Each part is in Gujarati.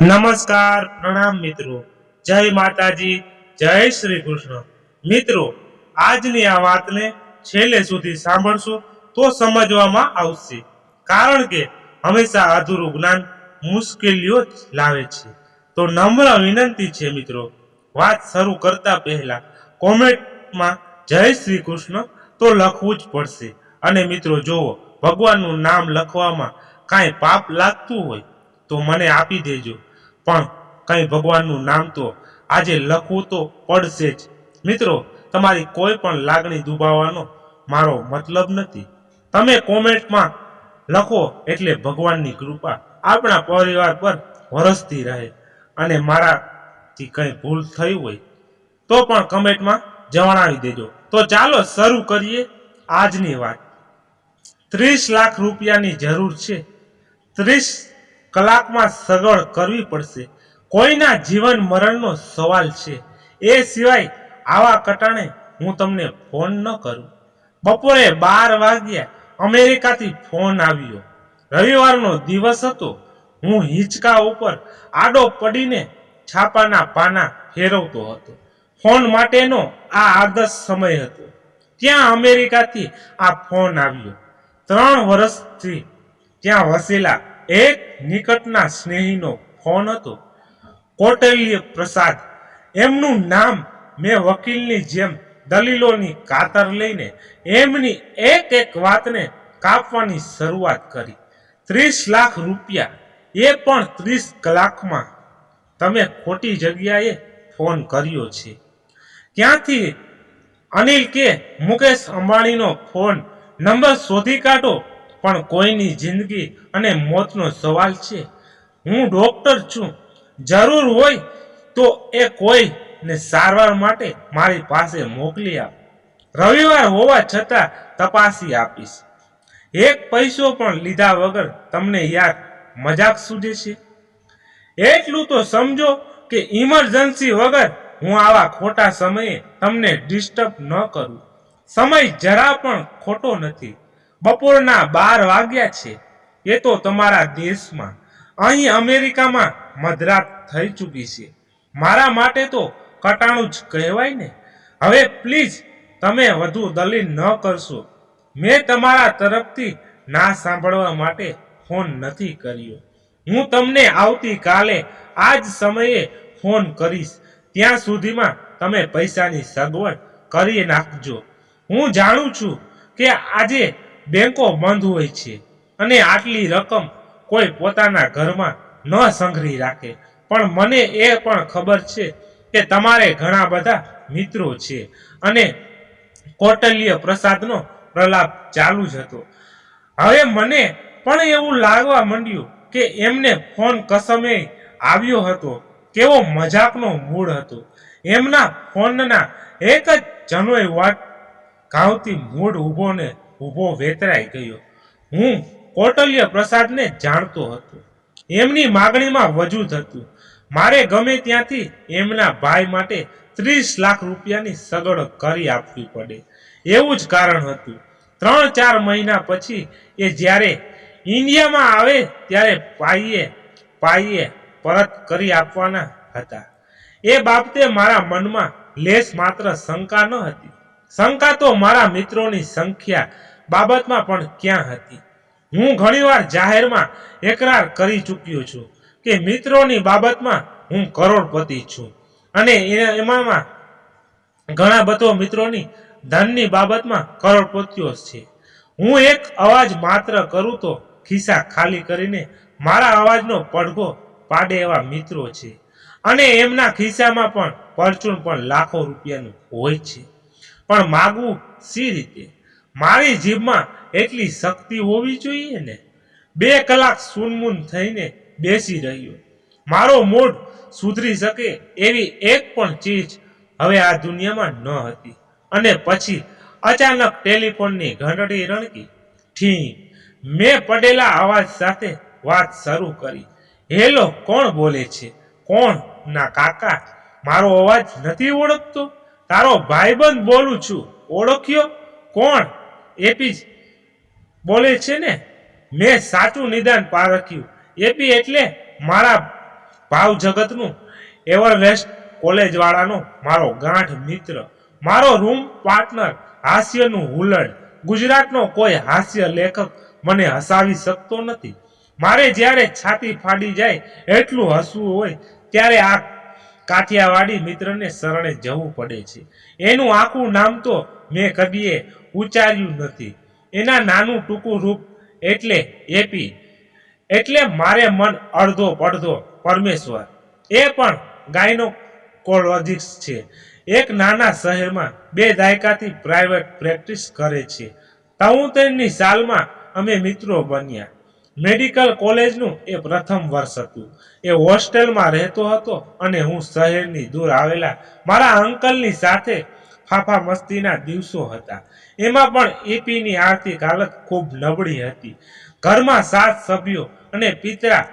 નમસ્કાર, પ્રણામ મિત્રો. જય માતાજી, જય શ્રી કૃષ્ણ. મિત્રો, આજની આ વાતને છેલ્લે સુધી સાંભળશો તો સમજવામાં આવશે. કારણ કે હંમેશા અધૂરું જ્ઞાન મુશ્કેલીઓ લાવે છે. તો નમ્ર વિનંતી છે મિત્રો, વાત શરૂ કરતા પહેલા કોમેન્ટમાં જય શ્રી કૃષ્ણ તો લખવું જ પડશે. અને મિત્રો, જુઓ, ભગવાનનું નામ લખવામાં કાંઈ પાપ લાગતું હોય તો મને આપી દેજો. પણ કંઈ ભગવાનનું નામ તો આજે લખવું તો પડશે જ. મિત્રો, તમારી કોઈ પણ લાગણી દુભાવવાનો મારો મતલબ નથી. તમે કોમેન્ટમાં લખો એટલે ભગવાનની કૃપા આપણા પરિવાર પર વરસતી રહે અને મારાથી કંઈ ભૂલ થઈ હોય તો પણ કમેન્ટમાં જણાવી દેજો. તો ચાલો શરૂ કરીએ આજની વાત. ત્રીસ લાખ રૂપિયાની જરૂર છે. ત્રીસ કલાકમાં સગવડ કરવી પડશે. કોઈના જીવન મરણનો સવાલ છે. એ સિવાય આવા કટાણે હું તમને ફોન ન કરું. બપોરે બાર વાગ્યા અમેરિકાથી ફોન આવ્યો. રવિવારનો દિવસ હતો. હું હિંચકા ઉપર આડો પડીને છાપાના પાના ફેરવતો હતો. ફોન માટેનો આ આદર્શ સમય હતો. ત્યાં અમેરિકાથી આ ફોન આવ્યો. ત્રણ વર્ષથી ત્યાં વસેલા એક નિકટના સ્નેહીનો ફોન હતો, કોટલ્ય પ્રસાદ. એમનું નામ મેં વકીલની જેમ દલીલોની કાતર લઈને એમની એક એક વાતને કાપવાની શરૂઆત કરી. ત્રીસ લાખ રૂપિયા, એ પણ ત્રીસ કલાકમાં તમે ખોટી જગ્યાએ ફોન કર્યો છે. ક્યાંથી અનિલ કે મુકેશ અંબાણીનો ફોન નંબર શોધી કાઢો પણ કોઈની જિંદગી અને મોતનો સવાલ છે. હું ડોક્ટર છું. જરૂર હોય તો એ કોઈને સારવાર માટે મારી પાસે મોકલી આપ. રવિવાર હોવા છતાં તપાસી આપીશ. એક પૈસો પણ લીધા વગર તમને યાર મજાક સૂજે છે? એટલું તો સમજો કે ઇમરજન્સી વગર હું આવા ખોટા સમયે તમને ડિસ્ટર્બ ન કરું. સમય જરા પણ ખોટો નથી. બપોરના બાર વાગ્યા છે. એ તો તમારા દેશમાં. અહીં અમેરિકામાં મધરાત થઈ ચૂકી છે. મારા માટે તો કટાણું જ કહેવાય ને. હવે પ્લીઝ તમે વધુ દલીલ ન કરશો. મેં તમારા તરફથી ના સાંભળવા માટે ફોન નથી કર્યો. હું તમને આવતીકાલે આ જ સમયે ફોન કરીશ. ત્યાં સુધીમાં તમે પૈસાની સગવડ કરી નાખજો. હું જાણું છું કે આજે બેંકો બંધ હોય છે અને આટલી રકમ કોઈ પોતાના ઘરમાં ન સંઘરી રાખે. પણ મને એ પણ ખબર છે કે તમારે ઘણા બધા મિત્રો છે અને કૌટલ્ય પ્રસાદનો પ્રલાપ ચાલુ જ હતો. હવે મને પણ એવું લાગવા માંડ્યું કે એમને ફોન કસમે આવ્યો હતો, કેવો મજાકનો મૂડ હતો. એમના ફોનના એક જ જનોય વાત ગાવતી મૂડ ઊભો ને ઊભો વેતરાઈ ગયો. હું કૌટલ્ય પ્રસાદને જાણતો હતો. એમની માગણીમાં વજૂદ હતું. મારે ગમે ત્યાંથી એમના ભાઈ માટે ત્રીસ લાખ રૂપિયાની સગવડ કરી આપવી પડે. એવું જ કારણ હતું. ત્રણ ચાર મહિના પછી એ જ્યારે ઇન્ડિયામાં આવે ત્યારે પાઈએ પાઈએ પરત કરી આપવાના હતા. એ બાબતે મારા મનમાં લેશ માત્ર શંકા ન હતી. શંકા તો મારા મિત્રોની સંખ્યા બાબતમાં પણ ક્યાં હતી? હું ઘણીવાર જાહેરમાં એકરાર કરી ચૂક્યો છું કે મિત્રોની બાબતમાં હું કરોડપતિ છું અને એ- એમાંમાં ઘણા બધો મિત્રોની ધનની બાબતમાં કરોડપતિઓ છે. હું એક અવાજ માત્ર કરું તો ખિસ્સા ખાલી કરીને મારા અવાજનો પડઘો પાડે એવા મિત્રો છે અને એમના ખિસ્સામાં પણ પરચૂન પણ લાખો રૂપિયાનું હોય છે. પણ માગવું સી રીતે? મારી જીભમાં એટલી શક્તિ હોવી જોઈએ ને? બે કલાક સૂનમૂન થઈને બેસી રહ્યો. મારો મૂડ સુધરી શકે એવી એક પણ ચીજ હવે આ દુનિયામાં ન હતી. અને પછી અચાનક ટેલિફોનની ઘંટડી રણકી. ઠી મેં પડેલા અવાજ સાથે વાત શરૂ કરી. હેલો, કોણ બોલે છે? કોણ? ના, કાકા, મારો અવાજ નથી ઓળખતો. તારો ભાઈબંધ બોલું છું. ઓળખ્યો? કોણ? એપી જ બોલે છે ને, મેં સાચું નિદાન પારખ્યું એપી એટલે મારા ભાવ જગતનું એવરવેસ્ટ કોલેજ વાળાનો મારો ગાંઠ મિત્ર. મારો રૂમ પાર્ટનર હાસ્યનું હુલડ ગુજરાતનો કોઈ હાસ્ય લેખક મને હસાવી શકતો નથી. મારે જ્યારે છાતી ફાડી જાય એટલું હસવું હોય, ત્યારે આ કાઠિયાવાડી મિત્રને શરણે જવું પડે છે. એનું આખું નામ તો મેં કદીએ ઉચ્ચાર્યું નથી. એના નાનું ટૂંકું રૂપ એટલે એપી એટલે મારે મન અડધો પડધો પરમેશ્વર. એ પણ ગાયનો કોલોજિક્સ છે. એક નાના શહેરમાં બે દાયકાથી પ્રાઇવેટ પ્રેક્ટિસ કરે છે. તઉતેરની સાલમાં અમે મિત્રો બન્યા. મેડિકલ કોલેજનું એ પ્રથમ વર્ષ હતું. એ હોસ્ટેલમાં રહેતો હતો અને હું શહેરની દૂર આવેલા મારા અંકલની સાથે ફાફા મસ્તીના દિવસો હતા. એમાં પણ એપીની આર્થિક હાલત ખૂબ નબળી હતી. ઘરમાં સાત સભ્યો અને પિતરા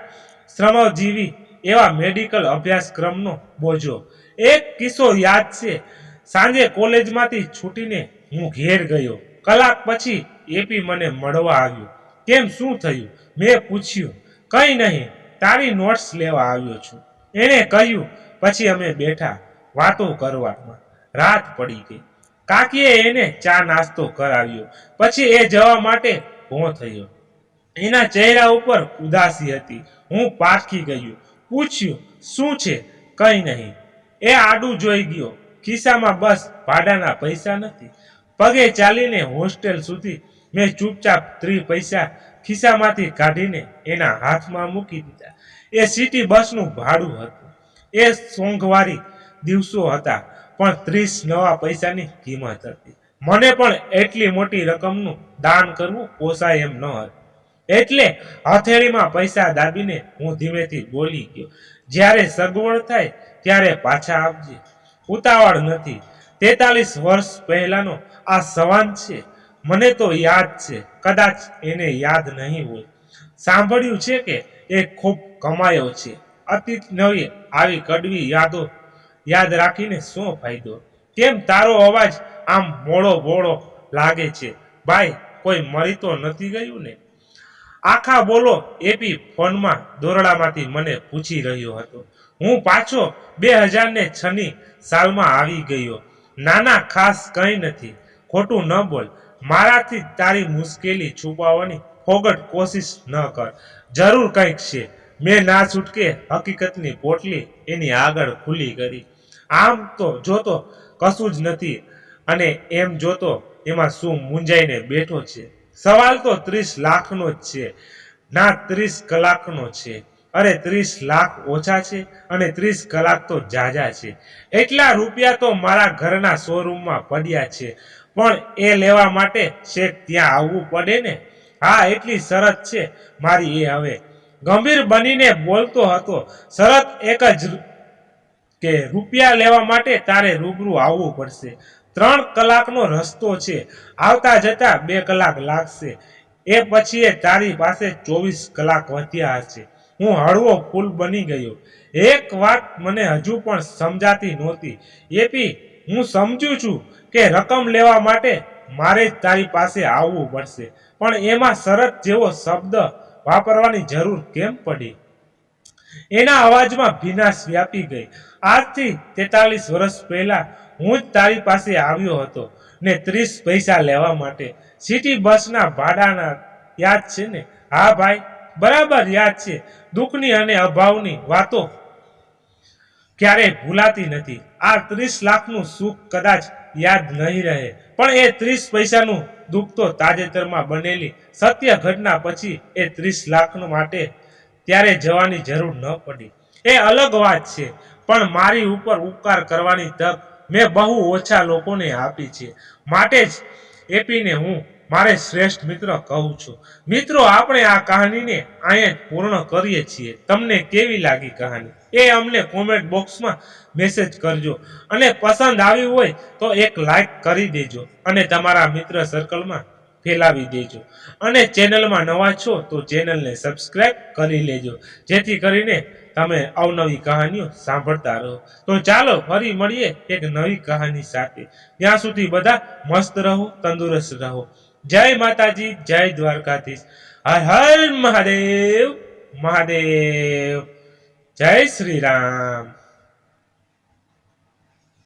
શ્રમજીવી એવા મેડિકલ અભ્યાસક્રમનો બોજો. એક કિસ્સો યાદ છે. સાંજે કોલેજમાંથી છૂટીને હું ઘેર ગયો. કલાક પછી એપી મને મળવા આવ્યો. કેમ શું થયું? મેં પૂછ્યું. કંઈ નહીં, તારી નોટ્સ લેવા આવ્યો છું. એણે કહ્યું, પછી અમે બેઠા વાતો કરવામાં રાત પડી ગઈ. કાકીએ એને ચા નાસ્તો કરાવ્યો. પછી એ જવા માટે ભો થયો. એના ચહેરા ઉપર ઉદાસી હતી. હું પારખી ગયો. પૂછ્યું, શું છે? કંઈ નહીં. એ આડું જોઈ ગયો. ખિસ્સામાં બસ ભાડાના પૈસા નથી. પગે ચાલીને હોસ્ટેલ સુધી મેં ચૂપચાપ ત્રી પૈસા ખિસ્સામાંથી કાઢીને એના હાથમાં મૂકી દીધા. એ સિટી બસનું ભાડું હતું. એ સોંઘવારી દિવસો હતા. પણ ત્રીસ નવા પૈસાની કિંમત હતી. મને પણ એટલી મોટી રકમનું દાન કરવું પોસાય એમ ન હતું. એટલે હથેળીમાં પૈસા દાબીને હું ધીમેથી બોલી ગયો. જ્યારે સગવડ થાય ત્યારે પાછા આપજે ઉતાવળ નથી. તેતાલીસ વર્ષ પહેલાનો આ સવાન છે. મને તો યાદ છે. કદાચ એને યાદ નહીં હોય. સાંભળ્યું છે કે એ ખૂબ કમાયો છે. અતીત નવી આવી કડવી યાદો યાદ રાખીને શું ફાયદો? કેમ તારો અવાજ આમ મોળો બોળો લાગે છે? ભાઈ, કોઈ મરી તો નથી ગયું ને? આખા બોલો એપી ફોનમાં દોરડામાંથી મને પૂછી રહ્યો હતો. હું પાછો બે હજાર ને છની સાલમાં આવી ગયો. નાના ખાસ કંઈ નથી. ખોટું ન બોલ. મારાથી તારી મુશ્કેલી છુપાવવાની ફોગટ કોશિશ ન કર. જરૂર કંઈક છે. મેં ના છૂટકે હકીકતની પોટલી એની આગળ ખુલ્લી કરી. આમ તો જોતો કશું જ નથી અને એમ જોતો એમાં શું મૂંઝાઈને બેઠો છે. સવાલ તો ત્રીસ લાખનો જ છે. ના, ત્રીસ કલાકનો છે. અરે, ત્રીસ લાખ ઓછા છે અને ત્રીસ કલાક તો જાજા છે. એટલા રૂપિયા તો મારા ઘરના શોરૂમમાં પડ્યા છે. પણ એ લેવા માટે શેઠ ત્યાં આવવું પડે ને? હા, એટલી શરત છે મારી એ હવે. ગંભીર બનીને બોલતો હતો. શરત એક જ કે રૂપિયા લેવા માટે તારે રૂબરૂ આવવું પડશે. ત્રણ કલાકનો રસ્તો છે. આવતા જતા બે કલાક લાગશે. એ પછી એ તારી પાસે ચોવીસ કલાક વધ્યા હશે. હું હળવો ફૂલ બની ગયો. એક વાત મને હજુ પણ સમજાતી નહોતી. એપી, હું સમજુ છું કે રકમ લેવા માટે મારે જ તારી પાસે આવવું પડશે. પણ એમાં શરત જેવો શબ્દ વાપરવાની જરૂર કેમ પડી? એના અવાજમાં ભીનાશ વ્યાપી ગઈ. આજથી તેતાલીસ વર્ષ પહેલા હું જ તારી પાસે આવ્યો હતો ને ત્રીસ પૈસા લેવા માટે. સિટી બસના ભાડાના યાદ છે ને? હા ભાઈ, બરાબર યાદ છે. દુઃખની અને અભાવની વાતો ક્યારેય ભૂલાતી નથી. આ ત્રીસ લાખનું સુખ કદાચ યાદ નહીં રહે. પણ એ ત્રીસ પૈસાનું દુઃખ તો તાજેતરમાં બનેલી સત્ય ઘટના પછી એ ત્રીસ લાખ માટે ત્યારે જવાની જરૂર ન પડી. એ અલગ વાત છે. પણ મારી ઉપર ઉપકાર કરવાની તક મેં બહુ ઓછા લોકોને આપી છે. માટે જ એપીને હું મારે શ્રેષ્ઠ મિત્ર કહું છું. મિત્રો, આપણે આ કહાનીને અહીંયા પૂર્ણ કરીએ છીએ. તમને કેવી લાગી કહાની? એ અમને કોમેન્ટ બોક્સમાં મેસેજ કરજો. અને પસંદ આવી હોય તો એક લાઈક કરી દેજો. અને તમારા મિત્ર સર્કલમાં ફેલાવી દેજો. અને ચેનલમાં નવા છો તો ચેનલને સબસ્ક્રાઈબ કરી લેજો. જેથી કરીને તમે અવનવી કહાનીઓ સાંભળતા રહો. તો ચાલો ફરી મળીએ એક નવી કહાની સાથે. ત્યાં સુધી બધા મસ્ત રહો, તંદુરસ્ત રહો. જય માતાજી, જય દ્વારકાધીશ. હર હર મહાદેવ મહાદેવ. જય શ્રી રામ.